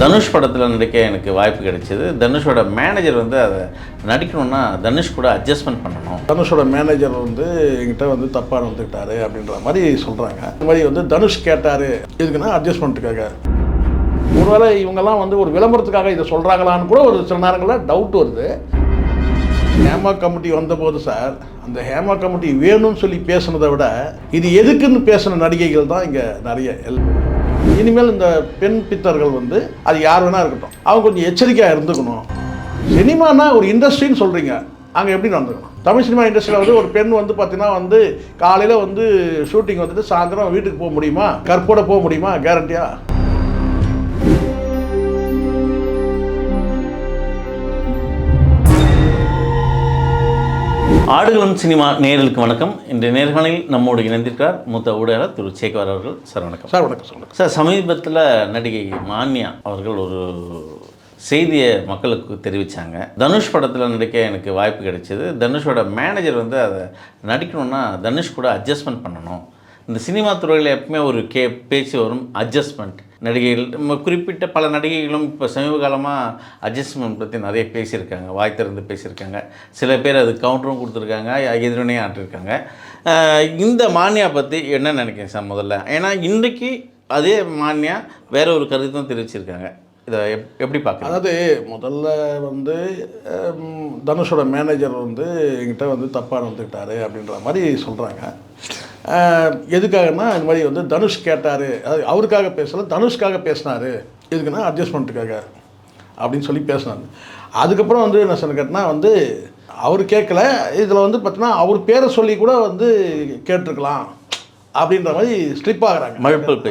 தனுஷ் படத்தில் நடிக்க எனக்கு வாய்ப்பு கிடைச்சிது. தனுஷோட மேனேஜர் வந்து அதை நடிக்கணும்னா தனுஷ் கூட அட்ஜஸ்ட்மெண்ட் பண்ணணும். தனுஷோட மேனேஜர் வந்து என்கிட்ட வந்து தப்பாக நடந்துக்கிட்டாரு அப்படின்ற மாதிரி சொல்கிறாங்க இந்த மாதிரி வந்து தனுஷ் கேட்டார். எதுக்குன்னா அட்ஜஸ்ட்மெண்ட்டுக்காக ஒருவேளை இவங்கெல்லாம் வந்து ஒரு விளம்பரத்துக்காக இதை சொல்கிறாங்களான்னு கூட ஒரு சில நேரங்களில் டவுட் வருது. ஹேமா கமிட்டி வந்தபோது சார் அந்த ஹேமா கமிட்டி வேணும்னு சொல்லி பேசுனதை விட இது எதுக்குன்னு பேசின நடிகைகள் தான் இங்கே நிறைய. எல் இனிமேல் இந்த பெண் பித்தர்கள் வந்து அது யார் வேணா இருக்கட்டும். அவங்க கொஞ்சம் எச்சரிக்கையாக இருந்துக்கணும். சினிமானா ஒரு இண்டஸ்ட்ரின்னு சொல்கிறீங்க அங்கே எப்படி நடந்துக்கணும்? தமிழ் சினிமா இண்டஸ்ட்ரியில் வந்து ஒரு பெண் வந்து பார்த்தீங்கன்னா வந்து காலையில் வந்து ஷூட்டிங் வந்துட்டு சாயந்தரம் வீட்டுக்கு போக முடியுமா? கற்போட போக முடியுமா? கேரண்டியாக ஆடுகளம் சினிமா நேயர்களுக்கு வணக்கம். இன்றைய நேர்காணலில் நம்மோடு இணைந்திருக்கிறார் மூத்த ஊடகர் திரு சேகர் அவர்கள். சார் வணக்கம். சார் வணக்கம் சொல்லுங்கள் சார் சமீபத்தில் நடிகை மான்யா அவர்கள் ஒரு செய்தியை மக்களுக்கு தெரிவித்தாங்க தனுஷ் படத்தில் நடிக்க எனக்கு வாய்ப்பு கிடைச்சது. தனுஷோட மேனேஜர் வந்து அதை நடிக்கணும்னா தனுஷ் கூட அட்ஜஸ்ட்மெண்ட் பண்ணணும். இந்த சினிமா துறையில் எப்பவுமே ஒரு கே பேச்சு வரும் அட்ஜஸ்ட்மெண்ட் நடிகைகள் குறிப்பிட்ட பல நடிகைகளும் இப்போ சமீப காலமாக அட்ஜஸ்ட்மெண்ட் பற்றி நிறைய பேசியிருக்காங்க வாய் திறந்து பேசியிருக்காங்க. சில பேர் அது கவுண்டரும் கொடுத்துருக்காங்க எதிரணையும் ஆட்டிருக்காங்க. இந்த மானியா பற்றி என்ன நினைக்கிறேன் சார் முதல்ல? ஏன்னா இன்றைக்கு அதே மானியா வேற ஒரு கருத்தும் தெரிவிச்சிருக்காங்க. இதை எப் எப்படி பார்க்க அதாவது முதல்ல வந்து தனுஷோட மேனேஜர் வந்து எங்கிட்ட வந்து தப்பாக நடந்துக்கிட்டாரு அப்படின்ற மாதிரி சொல்கிறாங்க எதுக்காகன்னா இந்த மாதிரி வந்து தனுஷ் கேட்டார். அது அவருக்காக பேசல தனுஷ்காக பேசினார். எதுக்குன்னா அட்ஜஸ்ட்மெண்ட்டுக்காக அப்படின்னு சொல்லி பேசினாங்க அதுக்கப்புறம் வந்து என்ன சொன்ன கேட்டினா வந்து அவர் கேட்கல இதில் வந்து பார்த்தீங்கன்னா அவர் பேரை சொல்லி கூட வந்து கேட்டிருக்கலாம் அப்படின்ற மாதிரி ஸ்லிப் ஆகுறாங்க.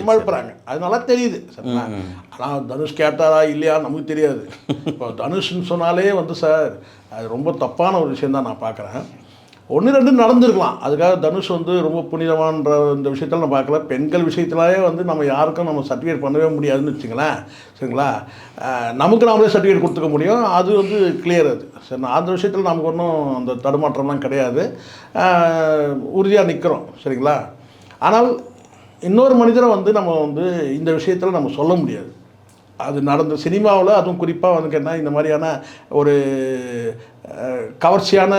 மழுப்புறாங்க அதனால தெரியுது. சரிங்களா? ஆனால் தனுஷ் கேட்டாரா இல்லையா நமக்கு தெரியாது. இப்போ தனுஷ்னு சொன்னாலே வந்து சார் அது ரொம்ப தப்பான ஒரு விஷயம் தான் நான் பார்க்குறேன் ஒன்று ரெண்டு நடந்திருக்கலாம். அதுக்காக தனுஷ் வந்து ரொம்ப புனிதமான்ற இந்த விஷயத்தில் நான் பார்க்கல. பெண்கள் விஷயத்திலேயே வந்து நம்ம யாருக்கும் நம்ம சர்டிஃபிகேட் பண்ணவே முடியாதுன்னு வச்சுங்களேன். சரிங்களா? நமக்கு நாமளே சர்டிஃபிகேட் கொடுத்துக்க முடியும். அது வந்து கிளியர் அது. சரி நான் அந்த விஷயத்தில் நமக்கு ஒன்றும் அந்த தடுமாற்றம்லாம் கிடையாது. உறுதியாக நிற்கிறோம் சரிங்களா? ஆனால் இன்னொரு மனிதரை வந்து நம்ம வந்து இந்த விஷயத்தில் நம்ம சொல்ல முடியாது. அது நடந்த சினிமாவில் அதுவும் குறிப்பாக வந்து கேட்டால் இந்த மாதிரியான ஒரு கவர்ச்சியான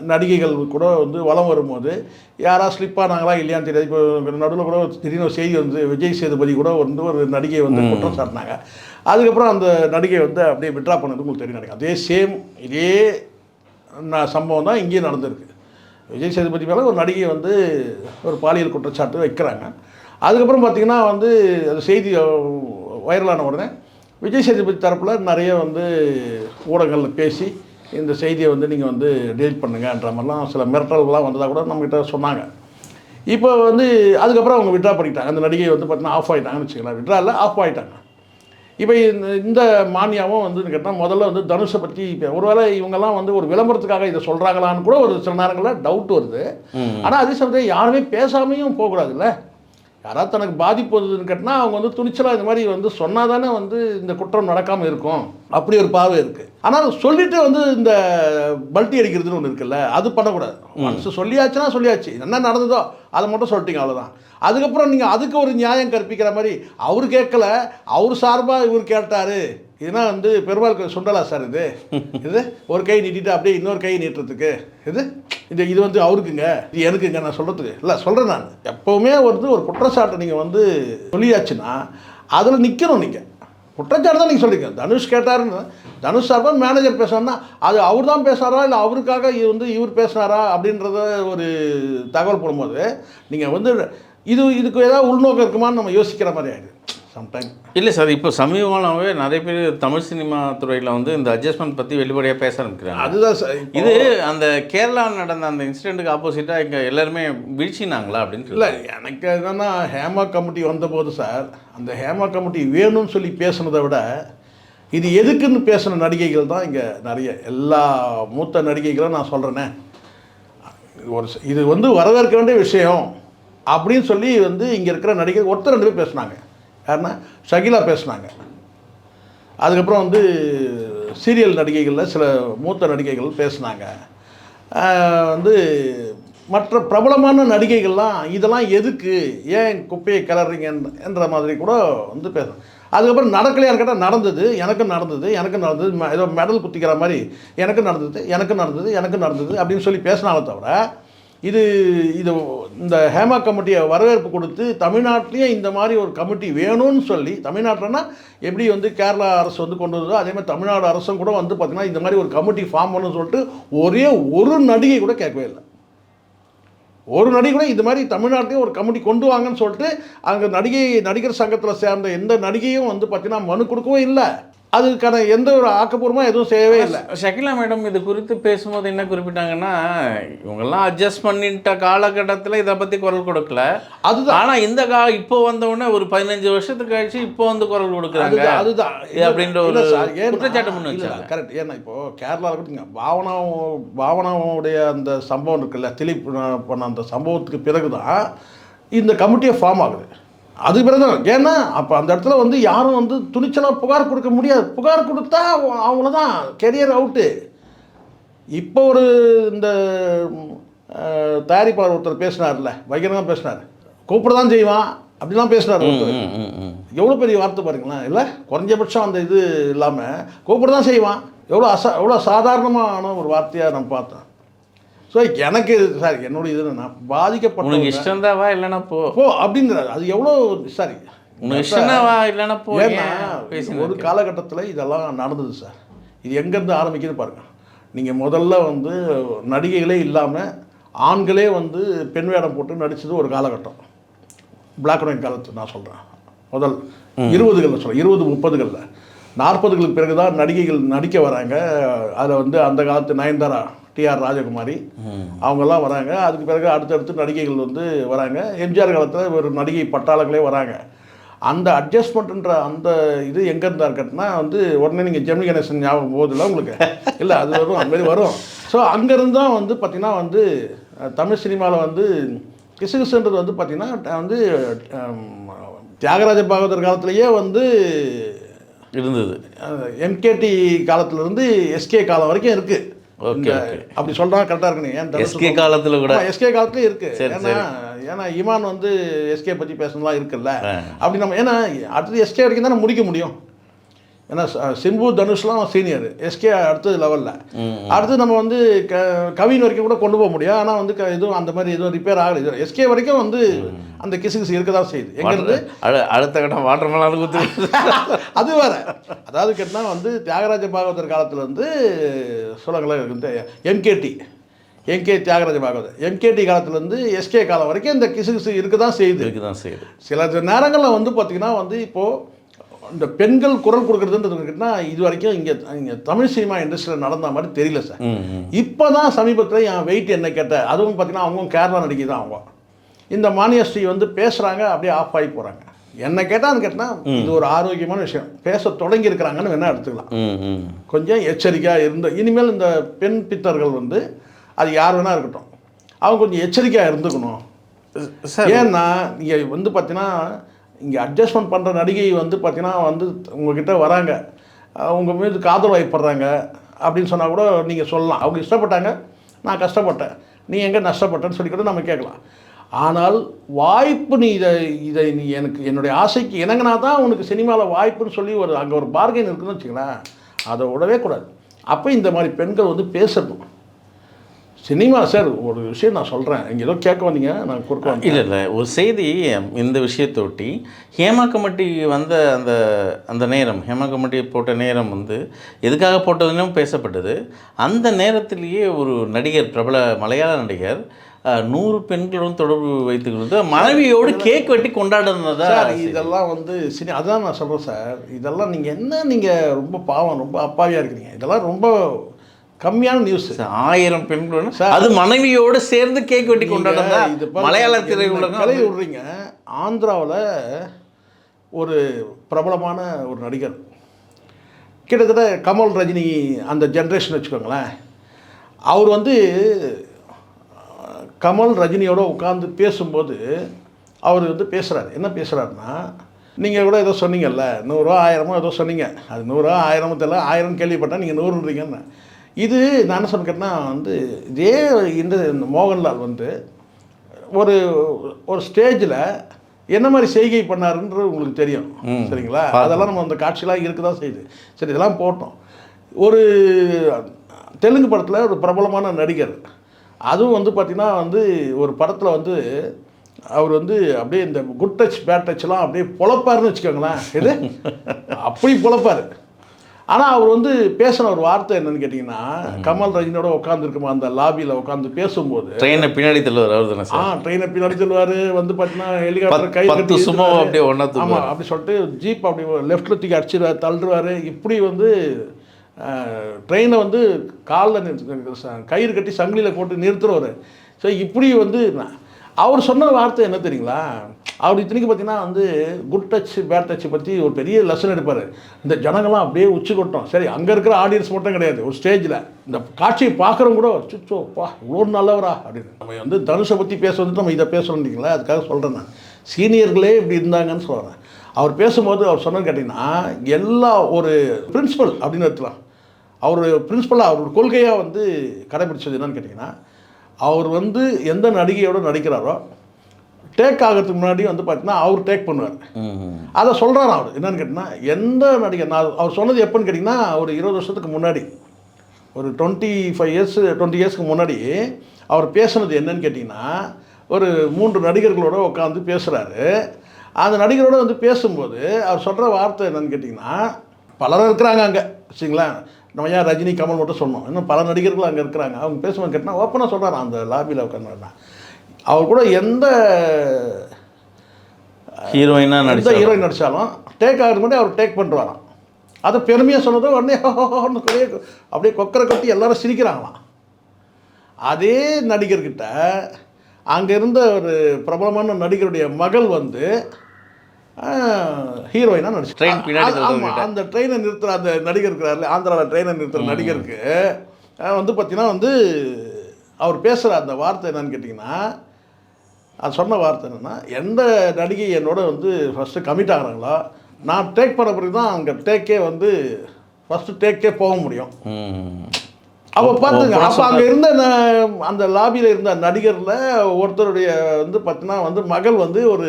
நடிகைகள் கூட வந்து வலம் வரும்போது யாரா ஸ்லிப் ஆனாங்களா இல்லையான்னு தெரியாது. இப்போ நடுவில் கூட திடீர்னு ஒரு செய்தி வந்து விஜய் சேதுபதி கூட வந்து ஒரு நடிகை வந்து குற்றம் சாட்டினாங்க. அதுக்கப்புறம் அந்த நடிகை வந்து அப்படியே விட்ரா பண்ணது உங்களுக்கு தெரியும் நினைக்கிறேன். அதே சேம் இதே ந- சம்பவம் தான் இங்கேயும் நடந்திருக்கு. விஜய் சேதுபதி மேலே ஒரு நடிகை வந்து ஒரு பாலியல் குற்றச்சாட்டு வைக்கிறாங்க. அதுக்கப்புறம் பார்த்திங்கன்னா வந்து அது செய்தி வைரலான உடனே விஜய் சேதுபதி தரப்பில் நிறைய வந்து ஊடகங்களில் பேசி இந்த செய்தியை வந்து நீங்கள் வந்து டெலிட் பண்ணுங்கன்ற மாதிரிலாம் சில மிரட்டல்கள்லாம் வந்ததாக கூட நம்மகிட்ட சொன்னாங்க. இப்போ வந்து அதுக்கப்புறம் அவங்க விட்ரா பண்ணிட்டாங்க. அந்த நடிகை வந்து பார்த்தீங்கன்னா ஆஃப் ஆகிட்டாங்கன்னு வச்சுக்கலாம் விட்ரா இல்லை ஆஃப் ஆகிட்டாங்க இப்போ இந்த இந்த மானியாவும் வந்து கேட்டால் முதல்ல வந்து தனுஷை பற்றி இப்போ ஒருவேளை இவங்கெல்லாம் வந்து ஒரு விளம்பரத்துக்காக இதை சொல்கிறாங்களான்னு கூட ஒரு சில நேரங்களில் டவுட் வருது. ஆனால் அதே சமயத்தில் யாருமே பேசாமையும் போகக்கூடாதுல்ல. யாராவது தனக்கு பாதிப்பு வருதுன்னு கேட்டால் அவங்க வந்து துணிச்சலாக இந்த மாதிரி வந்து சொன்னால் தானே வந்து இந்த குற்றம் நடக்காமல் இருக்கும். அப்படி ஒரு பார்வை இருக்குது ஆனால் சொல்லிட்டு வந்து இந்த பல்ட்டி அடிக்கிறதுன்னு ஒன்று இருக்குல்ல அது பண்ணக்கூடாது. ஒன்ஸ் சொல்லியாச்சுன்னா சொல்லியாச்சு. என்ன நடந்ததோ அதை மட்டும் சொல்லிட்டீங்க அவ்வளோதான் அதுக்கப்புறம் நீங்கள் அதுக்கு ஒரு நியாயம் கற்பிக்கிற மாதிரி அவர் கேட்கல அவர் சார்பாக இவர் கேட்டார். இதுனா வந்து பெருமாள் கோயில் சுண்டலா சார் இது? இது ஒரு கை நீட்டிட்டு அப்படியே இன்னொரு கை நீட்டுறதுக்கு. இது? இந்த இது வந்து அவருக்குங்க. இது எனக்குங்க நான் சொல்கிறதுக்கு இல்லை சொல்கிறேன் நான். எப்போவுமே வந்து ஒரு குற்றச்சாட்டை நீங்கள் வந்து சொல்லியாச்சுன்னா அதில் நிற்கணும் நீங்கள் குற்றச்சாட்டு தான் நீங்கள் சொல்லிக்க தனுஷ் கேட்டாருன்னு. தனுஷ் சார்பாக மேனேஜர் பேசுறாருன்னா அது அவர் தான் பேசுகிறாரா இல்லை அவருக்காக இது வந்து இவர் பேசுனாரா அப்படின்றத ஒரு தகவல் போடும்போது நீங்கள் வந்து இது இதுக்கு ஏதாவது உள்நோக்கம் இருக்குமான்னு நம்ம யோசிக்கிற மாதிரி ஆகிடுது சம்டைம் இல்லை சார் இப்போ சமீபமாகவே நிறைய பேர் தமிழ் சினிமா துறையில் வந்து இந்த அட்ஜஸ்ட்மெண்ட் பற்றி வெளிப்படையாக பேச ஆரம்பிக்கிறாங்க. அதுதான் சார் இது அந்த கேரளாவில் நடந்த அந்த இன்சிடெண்ட்டுக்கு ஆப்போசிட்டாக இங்கே எல்லாருமே வீழ்ச்சினாங்களா அப்படின்னு இல்லை எனக்கு என்னென்னா ஹேமா கமிட்டி வந்தபோது சார் அந்த ஹேமா கமிட்டி வேணும்னு சொல்லி பேசுனதை விட இது எதுக்குன்னு பேசின நடிகைகள் தான் இங்கே நிறைய எல்லா மூத்த நடிகைகளும் நான் சொல்கிறேனே ஒரு இது வந்து வரவேற்க வேண்டிய விஷயம் அப்படின்னு சொல்லி வந்து இங்கே இருக்கிற நடிகை ஒருத்தர் ரெண்டு பேர் பேசுனாங்க. யாருன்னா ஷகிலா பேசுனாங்க. அதுக்கப்புறம் வந்து சீரியல் நடிகைகளில் சில மூத்த நடிகைகள் பேசினாங்க. வந்து மற்ற பிரபலமான நடிகைகள்லாம் இதெல்லாம் எதுக்கு? ஏன் குப்பையை கிளறீங்க என்ற மாதிரி கூட வந்து பேசுகிறேன் அதுக்கப்புறம் நடக்கலையான்னு கேட்டால் நடந்தது. எனக்கும் நடந்தது. எனக்கும் நடந்தது. ம- ஏதோ மெடல் குத்திக்கிற மாதிரி. எனக்கும் நடந்தது. எனக்கும் நடந்தது. எனக்கும் நடந்தது. அப்படின்னு சொல்லி பேசினாலே தவிர இது இது இந்த ஹேமா கமிட்டியை வரவேற்பு கொடுத்து தமிழ்நாட்டிலேயே இந்த மாதிரி ஒரு கமிட்டி வேணும்னு சொல்லி தமிழ்நாட்டில்னா எப்படி வந்து கேரளா அரசு வந்து கொண்டு வந்ததோ அதே மாதிரி தமிழ்நாடு அரசும் கூட வந்து பார்த்திங்கன்னா இந்த மாதிரி ஒரு கமிட்டி ஃபார்ம் பண்ணணும்னு சொல்லிட்டு ஒரே ஒரு நடிகை கூட கேட்கவே இல்லை. ஒரு நடிகை கூட இது மாதிரி தமிழ்நாட்டிலையும் ஒரு கமிட்டி கொண்டு வாங்கன்னு சொல்லிட்டு அங்கே நடிகை நடிகர் சங்கத்தில் சேர்ந்த எந்த நடிகையும் வந்து பார்த்திங்கன்னா மனு கொடுக்கவும் இல்லை. அதுக்கான எந்த ஒரு ஆக்கப்பூர்வமாக எதுவும் செய்யவே இல்லை. ஷகிலா மேடம் இது குறித்து பேசும்போது என்ன குறிப்பிட்டாங்கன்னா இவங்கெல்லாம் அட்ஜஸ்ட் பண்ணிட்ட காலகட்டத்தில் இதை பற்றி குரல் கொடுக்கல. அதுதான். ஆனால் இந்த கா இப்போ வந்தவுடனே ஒரு பதினஞ்சு வருஷத்துக்கு கழிச்சு இப்போ வந்து குரல் கொடுக்குறாங்க. அதுதான் அப்படின்ற ஒரு குற்றச்சாட்டு இல்லை வச்சாங்க. கரெக்ட் ஏன்னா இப்போ கேரளாவில் கூட பாவனா பாவனாவுடைய அந்த சம்பவம் இருக்குல்ல திலீப் பண்ண அந்த சம்பவத்துக்கு பிறகு தான் இந்த கமிட்டியே ஃபார்ம் ஆகுது. அது பிறகு தான் ஏன்னா அப்போ அந்த இடத்துல வந்து யாரும் வந்து துணிச்சலாக புகார் கொடுக்க முடியாது. புகார் கொடுத்தா அவங்கள தான் கெரியர் அவுட்டு இப்போ ஒரு இந்த தயாரிப்பாளர் ஒருத்தர் பேசினார்ல பயங்கரமாக பேசினார். கூப்பிட தான் செய்வான். அப்படிலாம் பேசினார். எவ்வளோ பெரிய வார்த்தை பாருங்களேன். இல்லை குறைஞ்சபட்சம் அந்த இது இல்லாமல் கூப்பிட தான் செய்வான். எவ்வளோ அசா எவ்வளோ சாதாரணமான ஒரு வார்த்தையாக நான் பார்த்தேன். ஸோ எனக்கு சாரி என்னோட இது நான் உனக்கு பாதிக்கப்பட்ட இஷ்டம் தான் வா இல்லைன்னா போ. போ அப்படிங்கிறாரு. அது எவ்வளோ சாரி உனக்கு இஷ்டம் தான் வா இல்லைன்னா போ ஒரு காலகட்டத்தில் இதெல்லாம் நடந்தது சார். இது எங்கேருந்து ஆரம்பிக்குது பாருங்க. நீங்கள் முதல்ல வந்து நடிகைகளே இல்லாமல் ஆண்களே வந்து பெண் வேடம் போட்டு நடித்தது ஒரு காலகட்டம். பிளாக் அண்ட் ஒயிட் காலத்து நான் சொல்கிறேன் முதல் இருபதுகளில் சொல்கிறேன் இருபது முப்பதுகளில். நாற்பதுகளுக்கு பிறகு தான் நடிகைகள் நடிக்க வராங்க. அதில் வந்து அந்த காலத்து நயன்தாரா டிஆர் ராஜகுமாரி. அவங்கெல்லாம் வராங்க. அதுக்கு பிறகு அடுத்தடுத்து நடிகைகள் வந்து வராங்க. எம்ஜிஆர் காலத்தில் ஒரு நடிகை பட்டாளங்களே வராங்க. அந்த அட்ஜஸ்ட்மெண்ட்ன்ற அந்த இது எங்கே இருந்தா இருக்கட்டுனா வந்து உடனே நீங்கள் ஜெமினி கணேசன் ஞாபகம் போதில்ல உங்களுக்கு? இல்லை அது வரும் அந்த மாதிரி வரும். ஸோ அங்கேருந்து தான் வந்து பார்த்திங்கன்னா வந்து தமிழ் சினிமாவில் வந்து கிசுகிசுன்றது வந்து பார்த்திங்கன்னா வந்து தியாகராஜ பாகவதர் காலத்திலேயே வந்து இருந்தது. எம்கேடி காலத்துலேருந்து எஸ்கே காலம் வரைக்கும் இருக்குது ஓகே அப்படி சொல்கிறா கரெக்டாக இருக்கணும் ஏன் எஸ்கே காலத்தில் கூட. எஸ்கே காலத்துலேயும் இருக்கு. ஏன்னா ஏன்னா இமான் வந்து எஸ்கே பற்றி பேசணும்லாம் இருக்குல்ல. அப்படி நம்ம ஏன்னா அடுத்தது எஸ்கே வரைக்கும் தானே முடிக்க முடியும். ஏன்னா சிம்பு தனுஷ்லாம் சீனியர் எஸ்கே அடுத்தது லெவலில் அடுத்து நம்ம வந்து க கவின் வரைக்கும் கூட கொண்டு போக முடியும். ஆனால் வந்து க- எதுவும் அந்த மாதிரி எதுவும் ரிப்பேர் ஆகலை. எஸ்கே வரைக்கும் வந்து அந்த கிசு கிசு இருக்க தான் செய்யுது எங்கேருந்து அடு- அடுத்த கட்டம் வாட்டர் மேலான குத்து அது வேற. அதாவது கேட்டால் வந்து தியாகராஜ பாகவதர் காலத்துல இருந்து சொல்லுங்களேன் இந்த MKT MK Thyagaraja Bhagavathar. MKT காலத்துலேருந்து எஸ்கே காலம் வரைக்கும் இந்த கிசு கிசு இருக்க தான் செய்யுது. இதுக்கு தான் செய்யுது. சில நேரங்களில் வந்து பார்த்திங்கன்னா வந்து இப்போது இந்த பெண்கள் குரல் கொடுக்குறதுன்றதுன்னா இது வரைக்கும் இங்கே இங்கே தமிழ் சினிமா இண்டஸ்ட்ரியில் நடந்த மாதிரி தெரியல சார். இப்போ தான் சமீபத்தில் என் வெயிட் என்ன கேட்ட அதுவும் பார்த்தீங்கன்னா அவங்க கேரளா நடிகை தான் அவங்க. இந்த மானியஸ்ரீ வந்து பேசுகிறாங்க அப்படியே ஆஃப் ஆகி போகிறாங்க என்ன கேட்டான்னு கேட்டால் இது ஒரு ஆரோக்கியமான விஷயம். பேச தொடங்கி இருக்கிறாங்கன்னு வேணால் எடுத்துக்கலாம். கொஞ்சம் எச்சரிக்கையாக இருந்து இனிமேல் இந்த பெண் பித்தர்கள் வந்து அது யார் வேணா இருக்கட்டும். அவங்க கொஞ்சம் எச்சரிக்கையாக இருந்துக்கணும். சார் ஏன்னா நீங்கள் வந்து பார்த்தீங்கன்னா இங்கே அட்ஜஸ்ட்மெண்ட் பண்ணுற நடிகை வந்து பார்த்திங்கன்னா வந்து உங்ககிட்ட வராங்க. உங்கள் மீது காதல் வாய்ப்படுறாங்க அப்படின்னு சொன்னால் கூட நீங்கள் சொல்லலாம். அவங்க இஷ்டப்பட்டாங்க நான் கஷ்டப்பட்டேன். நீ எங்கே நஷ்டப்பட்டேன்னு சொல்லி கூட நம்ம கேட்கலாம். ஆனால் வாய்ப்பு நீ இதை இதை நீ எனக்கு என்னுடைய ஆசைக்கு இணங்கினா தான் உனக்கு சினிமாவில் வாய்ப்புன்னு சொல்லி ஒரு அங்கே ஒரு பார்கெயின் இருக்குதுன்னு வச்சுக்கலாம் அதை விடவே கூடாது. அப்போ இந்த மாதிரி பெண்கள் வந்து பேசணும். சினிமா சார் ஒரு விஷயம் நான் சொல்கிறேன் இங்கே ஏதோ கேட்க வந்தீங்க நான் வந்தேன் இல்லை இல்லை. ஒரு செய்தி இந்த விஷயத்தொட்டி ஹேமா கமிட்டி வந்த அந்த அந்த நேரம் ஹேமா கமிட்டி போட்ட நேரம் வந்து எதுக்காக போட்டதுன்னு பேசப்பட்டது. அந்த நேரத்திலேயே ஒரு நடிகர் பிரபல மலையாள நடிகர் நூறு பெண்களுடன் தொடர்பு வைத்துக்கிறது மனைவியோடு கேக் வெட்டி கொண்டாடுனதா சார் இதெல்லாம் வந்து சினி அதான் நான் சொல்கிறேன் சார். இதெல்லாம் நீங்கள் என்ன நீங்கள் ரொம்ப பாவம் ரொம்ப அப்பாவியாக இருக்கிறீங்க. இதெல்லாம் ரொம்ப கம்மியான நியூஸ் ஆயிரம் பெண்களுடன் அது மனைவியோடு சேர்ந்து கேக் வெட்டி கொண்டாடுனதா மலையாள திரையுலகம். கலை விடுறீங்க. ஆந்திராவில் ஒரு பிரபலமான ஒரு நடிகர். கிட்டத்தட்ட கமல் ரஜினி அந்த ஜென்ரேஷன் வச்சுக்கோங்களேன். அவர் வந்து கமல் ரஜினியோட உட்காந்து பேசும்போது அவர் வந்து பேசுகிறாரு என்ன பேசுகிறாருன்னா நீங்கள் கூட ஏதோ சொன்னீங்கல்ல நூறுரூவா ஆயிரமோ ஏதோ சொன்னீங்க. அது நூறுரூவா ஆயிரமோ தெரியல ஆயிரம் கேள்விப்பட்டேன் நீங்கள் நூறுன்றீங்கன்னு. இது நான் என்ன சொன்ன கேட்டேன்னா வந்து இதே இந்த இந்த மோகன்லால் வந்து ஒரு ஒரு ஸ்டேஜில் என்ன மாதிரி செய்கை பண்ணாருன்றது உங்களுக்கு தெரியும் சரிங்களா? அதெல்லாம் நம்ம அந்த காட்சியெலாம் இருக்க தான் செய்யுது. சரி இதெல்லாம் போட்டோம். ஒரு தெலுங்கு படத்தில் ஒரு பிரபலமான நடிகர். அதுவும் வந்து பார்த்திங்கன்னா வந்து ஒரு படத்தில் வந்து அவர் வந்து அப்படியே இந்த குட் டச் பேட் டச்லாம் அப்படியே பொழப்பாருன்னு வச்சுக்கோங்களேன். இது? அப்படி பொழப்பாரு. ஆனால் அவர் வந்து பேசின ஒரு வார்த்தை என்னன்னு கேட்டிங்கன்னா கமல் ரஜினியோட உட்காந்துருக்குமா அந்த லாபியில் உட்காந்து பேசும்போது. ட்ரெயினை பின்னாடி தள்ளுவார் அவர் தானே ஆ ட்ரெயினை பின்னாடி சொல்லுவார் வந்து பார்த்தீங்கன்னா ஹெலிகாப்டர் கை கட்டி இழுத்துருவாரு. அப்படியே ஒண்ணா தூக்குவாரு. ஆமா அப்படி சொல்லிட்டு ஜீப் அப்படி லெஃப்ட்டில் தூக்கி அடிச்சிருவார் தள்ளுவார் இப்படி வந்து ட்ரெயினை வந்து காலில் கயிறு கட்டி சங்கிலியில் போட்டு நிறுத்துறவர். ஸோ இப்படி வந்து நான்- அவர் சொன்ன வார்த்தை என்ன தெரியுங்களா? அவர் இத்தனைக்கு பார்த்தீங்கன்னா வந்து குட் டச் பேட் டச்சை பற்றி ஒரு பெரிய லெசன் எடுப்பார். இந்த ஜனங்கள்லாம் அப்படியே உச்சி கொட்டோம் சரி அங்கே இருக்கிற ஆடியன்ஸ் மட்டும் கிடையாது. ஒரு ஸ்டேஜில் இந்த காட்சியை பார்க்குறவங்க கூட சுச்சோ பா இவ்வளோ நல்லவரா அப்படின்னு. நம்ம வந்து தனுஷை பற்றி பேச வந்துட்டு நம்ம இதை பேசணும் இல்லைங்களா அதுக்காக சொல்கிறேன் நான். சீனியர்களே இப்படி இருந்தாங்கன்னு சொல்கிறேன் அவர் பேசும்போது அவர் சொன்னது கேட்டிங்கன்னா எல்லா ஒரு பிரின்ஸிபல் அப்படின்னு எடுத்துலாம் அவர் பிரின்சிபலாக அவரோட கொள்கையாக வந்து கடைபிடிச்சது என்னன்னு கேட்டிங்கன்னா அவர் வந்து எந்த நடிகையோட நடிக்கிறாரோ டேக் ஆகிறதுக்கு முன்னாடி வந்து பார்த்தீங்கன்னா அவர் டேக் பண்ணுவார். அதை சொல்கிறார் அவர்? என்னன்னு கேட்டிங்கன்னா எந்த நடிகர் நான் அவர் சொன்னது எப்போன்னு கேட்டிங்கன்னா ஒரு இருபது வருஷத்துக்கு முன்னாடி ஒரு டுவெண்ட்டி ஃபைவ் இயர்ஸ் டுவெண்ட்டி இயர்ஸ்க்கு முன்னாடி அவர் பேசுனது என்னன்னு கேட்டிங்கன்னா ஒரு மூன்று நடிகர்களோட உட்காந்து பேசுகிறாரு அந்த நடிகரோட வந்து பேசும்போது அவர் சொல்கிற வார்த்தை என்னன்னு கேட்டிங்கன்னா பலரும் இருக்கிறாங்க அங்கே வச்சுங்களேன் நம்ம ஏன் ரஜினி கமல் மட்டும் சொன்னோம்? இன்னும் பல நடிகர்கள் அங்கே இருக்கிறாங்க. அவங்க பேசும்போது கேட்டினா ஓப்பனாக சொல்கிறாரு அந்த லாபியில் உட்காந்து அவர் கூட எந்த ஹீரோயினாக எந்த நடிச்சார் ஹீரோயின் நடித்தாலும் டேக் ஆகிறது முன்னாடி அவர் டேக் பண்ணுறாராம் அது பெருமையாக சொன்னது உடனே அப்படியே கொக்கரை கொட்டி எல்லாரும் சிரிக்கிறாங்களாம். அதே நடிகர்கிட்ட அங்கே இருந்த ஒரு பிரபலமான நடிகருடைய மகள் வந்து ஹீரோயினாக நடிச்சு Train பின்னாடி அந்த ட்ரெயினை நிறுத்துற அந்த நடிகர் இருக்கிறார்ல ஆந்திராவில் ட்ரெயினை நிறுத்துற நடிகருக்கு வந்து பார்த்தீங்கன்னா வந்து அவர் பேசுகிற அந்த வார்த்தை என்னன்னு கேட்டிங்கன்னா அது சொன்ன வார்த்தை என்னென்னா எந்த நடிகை என்னோட வந்து ஃபஸ்ட்டு கமிட் ஆகுறாங்களோ நான் டேக் பண்ண பிறகு தான் அங்கே டேக்கே வந்து ஃபஸ்ட்டு டேக்கே போக முடியும். அப்போ பார்த்துங்க. அப்போ அங்கே இருந்த அந்த லாபியில் இருந்த நடிகரில் ஒருத்தருடைய வந்து பார்த்தீங்கன்னா வந்து மகள் வந்து ஒரு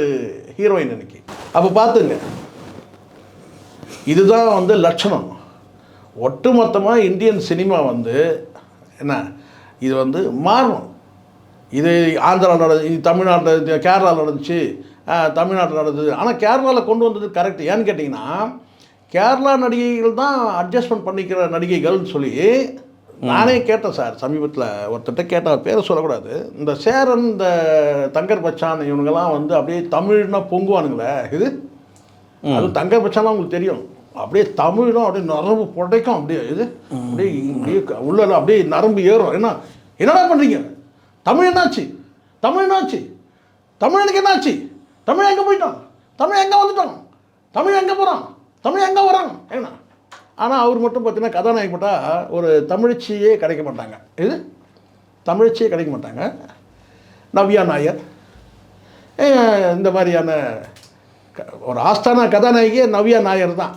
ஹீரோயின் இன்னைக்கு அப்போ பார்த்துங்க. இதுதான் வந்து லட்சணம். ஒட்டுமொத்தமாக இந்தியன் சினிமா வந்து என்ன இது வந்து மாறணும் இது ஆந்திராவில் நடந்து இது தமிழ்நாட்டில் கேரளாவில் நடந்துச்சு. தமிழ்நாட்டில் நடந்தது. ஆனால் கேரளாவில் கொண்டு வந்தது கரெக்ட் ஏன்னு கேட்டிங்கன்னா கேரளா நடிகைகள் தான் அட்ஜஸ்ட்மெண்ட் பண்ணிக்கிற நடிகைகள்னு சொல்லி நானே கேட்டேன் சார் சமீபத்தில் ஒருத்தர்கிட்ட கேட்டேன் அவர் பேரை சொல்லக்கூடாது. இந்த சேரன் இந்த தங்கர் பச்சான் இவனுங்கெல்லாம் வந்து அப்படியே தமிழ்னா பொங்குவானுங்களே இது? அது தங்கர் பச்சான்லாம் உங்களுக்கு தெரியும். அப்படியே தமிழும் அப்படியே நரம்பு புடைக்கும் அப்படியே இது? அப்படியே அப்படியே உள்ள அப்படியே நரம்பு ஏறும். என்ன என்னடா பண்ணுறீங்க தமிழ் என்னாச்சு தமிழ் என்னாச்சு தமிழனுக்கு என்னாச்சு தமிழ் எங்கே போயிட்டான்? தமிழ் எங்கே வந்துட்டான்? தமிழ் எங்கே போகிறான் தமிழ் எங்கே வரான்? என்ன? ஆனால் அவர் மட்டும் பார்த்தீங்கன்னா கதாநாயகி மட்டும் ஒரு தமிழச்சியே கிடைக்க மாட்டாங்க. இது தமிழச்சியே கிடைக்க மாட்டாங்க. நவ்யா நாயர். இந்த மாதிரியான ஒரு ஆஸ்தான கதாநாயகியே நவ்யா நாயர் தான்.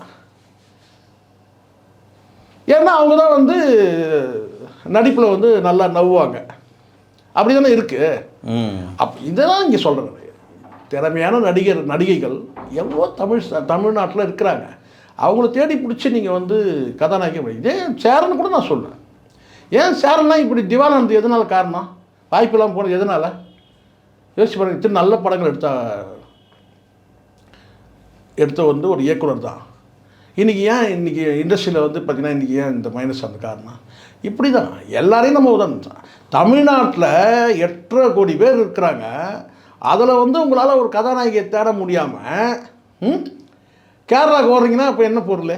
ஏன்னா அவங்க தான் வந்து நடிப்பில் வந்து நல்லா நவ்வுவாங்க அப்படி தானே இருக்குது அப் இதெல்லாம் இங்கே சொல்கிறேன் திறமையான நடிகர் நடிகைகள் எவ்வளோ தமிழ் தமிழ்நாட்டில் இருக்கிறாங்க. அவங்கள தேடி பிடிச்சி நீங்கள் வந்து கதாநாயகம் இதே சேரன் கூட நான் சொல்கிறேன் ஏன் சேரன்லாம் இப்படி திவானந்த் எதனால் காரணம்? வாய்ப்பெல்லாம் போனது எதனால்? யோசிச்சு பாருங்க இத்தனை நல்ல படங்கள் எடுத்தா எடுத்த வந்து ஒரு இயக்குனர் தான். இன்றைக்கி ஏன் இன்றைக்கி இண்டஸ்ட்ரியில் வந்து பார்த்திங்கன்னா இன்றைக்கி ஏன் இந்த மைனஸ் அந்த காரணம்? இப்படி தான் எல்லாரையும் நம்ம உதாரணம். தமிழ்நாட்டில் எட்டரை கோடி பேர் இருக்கிறாங்க. அதில் வந்து உங்களால் ஒரு கதாநாயகியை தேட முடியாமல் ம்? கேரளாவுக்கு வர்றீங்கன்னா இப்போ என்ன பொருள்?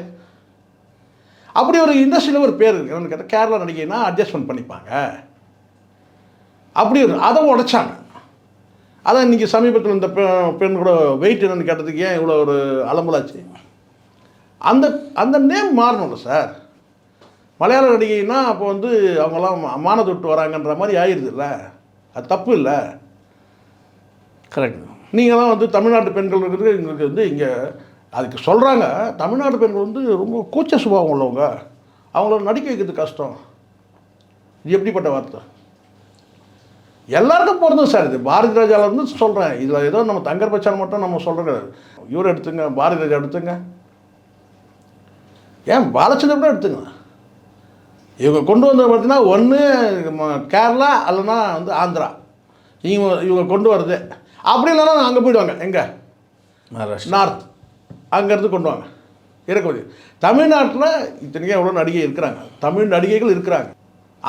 அப்படி ஒரு இண்டஸ்ட்ரியில் ஒரு பேர் இருக்கு. என்னன்னு கேட்டால் கேரளா நடிகைனா அட்ஜஸ்ட்மெண்ட் பண்ணிப்பாங்க. அப்படி ஒரு அதை உடைச்சாங்க. அதான் இன்றைக்கி சமீபத்தில் இந்த பெண் கூட வெயிட் என்னன்னு கேட்டதுக்கு ஏன் இவ்வளோ ஒரு அலம்பலாச்சு? அந்த அந்த நேம் மாறணும்ல சார் மலையாள நடிகைன்னா அப்போ வந்து அவங்கெல்லாம் மானத்தை விட்டு வராங்கன்ற மாதிரி ஆயிடுதுல்ல அது தப்பு இல்லை. கரெக்ட் நீங்களாம் வந்து தமிழ்நாட்டு பெண்கள் இருக்கிறது எங்களுக்கு வந்து இங்கே அதுக்கு சொல்கிறாங்க தமிழ்நாட்டு பெண்கள் வந்து ரொம்ப கூச்ச சுபாவம் உள்ளவங்க. அவங்கள நடிக்க வைக்கிறது கஷ்டம். இது எப்படிப்பட்ட வார்த்தை? எல்லாருக்கும் பொருந்தும் சார் இது. பாரதி ராஜால இருந்து சொல்கிறேன் இதில் ஏதோ நம்ம தங்கர் பச்சான் மட்டும் நம்ம சொல்கிறது இவர் எடுத்துங்க பாரதி ராஜா எடுத்துங்க. ஏன் பாலச்சந்திரன் கூட எடுத்துங்க? இவங்க கொண்டு வந்தது பார்த்தீங்கன்னா ஒன்று கேரளா அல்லைன்னா வந்து ஆந்திரா. இவங்க இவங்க கொண்டு வருது அப்படி இல்லைன்னா அங்கே போயிடுவாங்க. எங்கே? நார்த். அங்கேருந்து கொண்டு வாங்க. இறக்குமதி தமிழ்நாட்டில் இத்தனைக்கும் எவ்வளோ நடிகை இருக்கிறாங்க. தமிழ் நடிகைகள் இருக்கிறாங்க.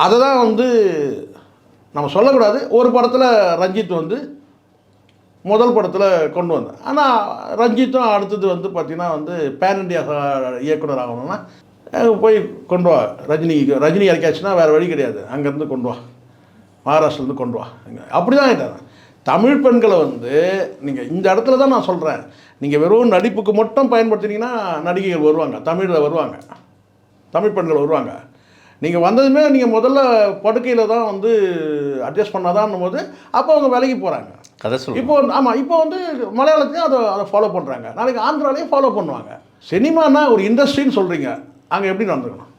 அதை தான் வந்து நம்ம சொல்லக்கூடாது. ஒரு படத்தில் ரஞ்சித் வந்து முதல் படத்தில் கொண்டு வந்தேன் ஆனால் ரஞ்சித்தும் அடுத்தது வந்து பார்த்திங்கன்னா வந்து பேன் இண்டியா இயக்குனர் ஆகணும்னா போய் கொண்டு வா. ரஜினி ரஜினி இறக்காச்சுன்னா வேறு வழி கிடையாது. அங்கேருந்து கொண்டு வா. மகாராஷ்டிரலேருந்து கொண்டு வா. அப்படி தான் ஆகிட்டாங்க தமிழ் பெண்களை வந்து நீங்கள் இந்த இடத்துல தான் நான் சொல்கிறேன் நீங்கள் வெறும் நடிப்புக்கு மட்டும் பயன்படுத்தினீங்கன்னா நடிகைகள் வருவாங்க தமிழில் வருவாங்க தமிழ் பெண்கள் வருவாங்க. நீங்கள் வந்ததுமே நீங்கள் முதல்ல படுக்கையில் தான் வந்து அட்ஜஸ்ட் பண்ணாதான் போது அப்போ அவங்க வேலைக்கு போகிறாங்க கதை சொல்லு இப்போ வந்து ஆமாம் இப்போ வந்து மலையாளத்தையும் அதை அதை ஃபாலோ பண்ணுறாங்க நாளைக்கு ஆந்திராலையும் ஃபாலோ பண்ணுவாங்க. சினிமானா ஒரு இண்டஸ்ட்ரின்னு சொல்கிறீங்க அங்கே எப்படி நடந்துக்கணும்?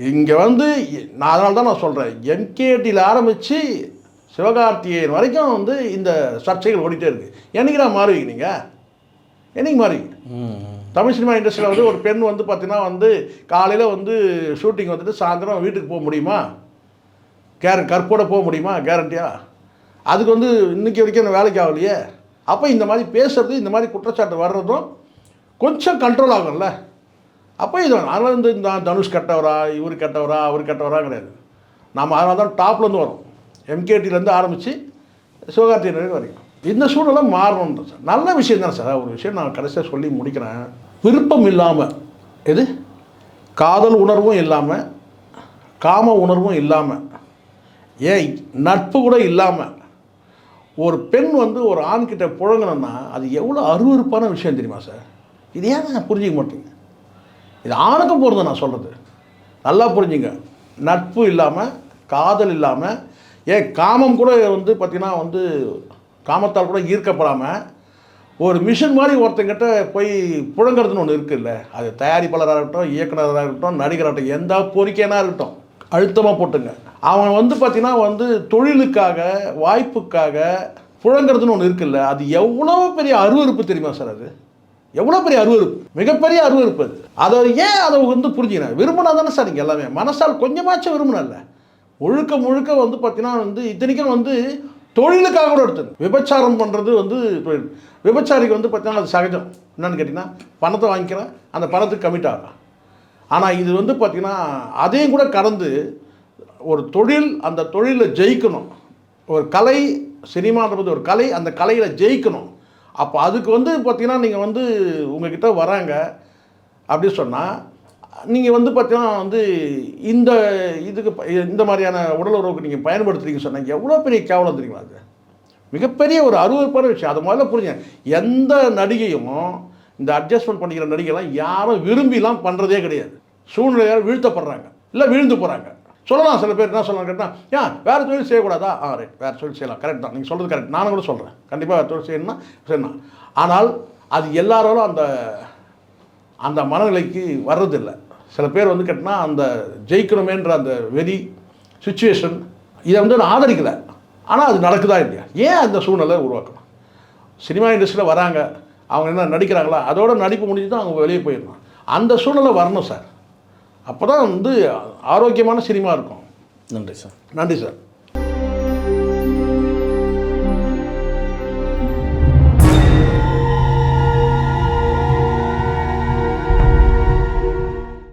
இங்கே வந்து நான் அதனால தான் நான் சொல்கிறேன் எம்கேடியில் ஆரம்பித்து சிவகார்த்திகேயன் வரைக்கும் வந்து இந்த சர்ச்சைகள் ஓடிட்டே இருக்குது என்னைக்கு நான் மாறுவீங்க நீங்கள் என்னைக்கு மாறுவீங்க ம் தமிழ் சினிமா இண்டஸ்ட்ரியில் வந்து ஒரு பெண் வந்து பார்த்தீங்கன்னா வந்து காலையில் வந்து ஷூட்டிங் வந்துட்டு சாயந்தரம் வீட்டுக்கு போக முடியுமா? கேர கற்போட போக முடியுமா? கேரண்டியா அதுக்கு வந்து இன்னைக்கு வரைக்கும் வேலைக்கு ஆகலையே. அப்போ இந்த மாதிரி பேசுறது இந்த மாதிரி குற்றச்சாட்டு வர்றதும் கொஞ்சம் கண்ட்ரோல் ஆகும்ல. அப்போ இது அதனால் வந்து இந்த தனுஷ் கெட்டவரா இவர் கெட்டவரா அவர் கெட்டவரா கிடையாது. நாம் அதனால தான் டாப்லேருந்து வரோம். எம்கேடிலேருந்து ஆரம்பித்து சிவகார்த்திகேயன் வரைக்கும். இந்த சூழ்நிலை மாறணுன்றது சார். நல்ல விஷயம் தான் சார். ஒரு விஷயம் நான் கடைசியாக சொல்லி முடிக்கிறேன். விருப்பம் இல்லாமல் எது? காதல் உணர்வும் இல்லாமல் காம உணர்வும் இல்லாமல் ஏன் நட்பு கூட இல்லாமல் ஒரு பெண் வந்து ஒரு ஆண்கிட்ட புழங்கணும்னா அது எவ்வளோ அருவருப்பான விஷயம் தெரியுமா சார்? இது ஏன் நான் புரிஞ்சிக்க மாட்டீங்க? இது ஆணுக்கும் போகிறது நான் சொல்கிறது நல்லா புரிஞ்சுங்க. நட்பு இல்லாமல் காதல் இல்லாமல் ஏன் காமம் கூட வந்து பார்த்திங்கன்னா வந்து காமத்தால் கூட ஈர்க்கப்படாமல் ஒரு மிஷின் மாதிரி ஒருத்தங்கிட்ட போய் புழங்குறதுன்னு ஒன்று இருக்குல்ல. அது தயாரிப்பாளராக இருக்கட்டும் இயக்குனராக இருக்கட்டும் நடிகராகட்டும் எந்த பொறிக்கைனா இருக்கட்டும் அழுத்தமாக போட்டுங்க. அவன் வந்து பார்த்திங்கன்னா வந்து தொழிலுக்காக வாய்ப்புக்காக புழங்குறதுன்னு ஒன்று இருக்குல்ல. அது எவ்வளோ பெரிய அருவருப்பு தெரியுமா சார் அது? எவ்வளோ பெரிய அருவருப்பு? மிகப்பெரிய அருவறுப்பு அது. அதை ஏன் அதை வந்து புரிஞ்சுக்கணும் விரும்பினா தானே சார் நீங்கள் எல்லாமே. மனசால் கொஞ்சமாச்சும் விரும்பினல்ல முழுக்க முழுக்க வந்து பார்த்தீங்கன்னா வந்து இத்தனைக்கும் வந்து தொழிலுக்காக கூட எடுத்தது. விபச்சாரம் பண்ணுறது வந்து விபச்சாரிக்கு வந்து பார்த்தீங்கன்னா அது சகஜம். என்னென்னு கேட்டிங்கன்னா பணத்தை வாங்கிக்கிறேன் அந்த பணத்துக்கு கமிட் ஆகலாம் ஆனால் இது வந்து பார்த்திங்கன்னா அதையும் கூட கடந்து ஒரு தொழில் அந்த தொழிலில் ஜெயிக்கணும். ஒரு கலை சினிமான்றது ஒரு கலை அந்த கலையில் ஜெயிக்கணும். அப்போ அதுக்கு வந்து பார்த்திங்கன்னா நீங்கள் வந்து உங்ககிட்ட வராங்க. அப்படி சொன்னால் நீங்கள் வந்து பார்த்தீங்கன்னா வந்து இந்த இதுக்கு ப- இந்த மாதிரியான உடல் உறவுக்கு நீங்கள் பயன்படுத்துறீங்கன்னு சொன்னால் எவ்வளோ பெரிய கேவலம் தெரியுமா அது? மிகப்பெரிய ஒரு அருவருப்பான விஷயம். அது முதல்ல புரிஞ்சு எந்த நடிகையும் இந்த அட்ஜஸ்ட்மெண்ட் பண்ணிக்கிற நடிகைலாம் யாரும் விரும்பிலாம் பண்ணுறதே கிடையாது. சூழ்நிலையால் வீழ்த்தப்படுறாங்க. இல்லை வீழ்ந்து போகிறாங்க சொல்லலாம். சில பேர் என்ன சொல்லலாம் கேட்டால் ஏன்? வேறு தொழில் செய்யக்கூடாதா? ஆ ரைட் வேறு தொழில் செய்யலாம். கரெக்ட் தான். நீங்கள் சொல்கிறது கரெக்ட் நானும் கூட சொல்கிறேன் கண்டிப்பாக வேறு தொழில் செய்யணும்னா செய்யணும் ஆனால் அது எல்லாராலும் அந்த அந்த மனநிலைக்கு வர்றதில்லை. சில பேர் வந்து கேட்டினா அந்த ஜெயிக்கணுமேன்ற அந்த வெறி சுச்சுவேஷன் இதை வந்து நான் ஆதரிக்கலை. ஆனால் அது நடக்குதா இல்லையா? ஏன் அந்த சூழ்நிலை உருவாக்கணும்? சினிமா இண்டஸ்ட்ரியில் வராங்க. அவங்க என்ன நடிக்கிறாங்களா? அதோட நடிப்பு முடிஞ்சு தான் அவங்க வெளியே போயிடணும். அந்த சூழ்நிலை வரணும் சார். அப்போ தான் வந்து ஆரோக்கியமான சினிமா இருக்கும். நன்றி சார். நன்றி சார்.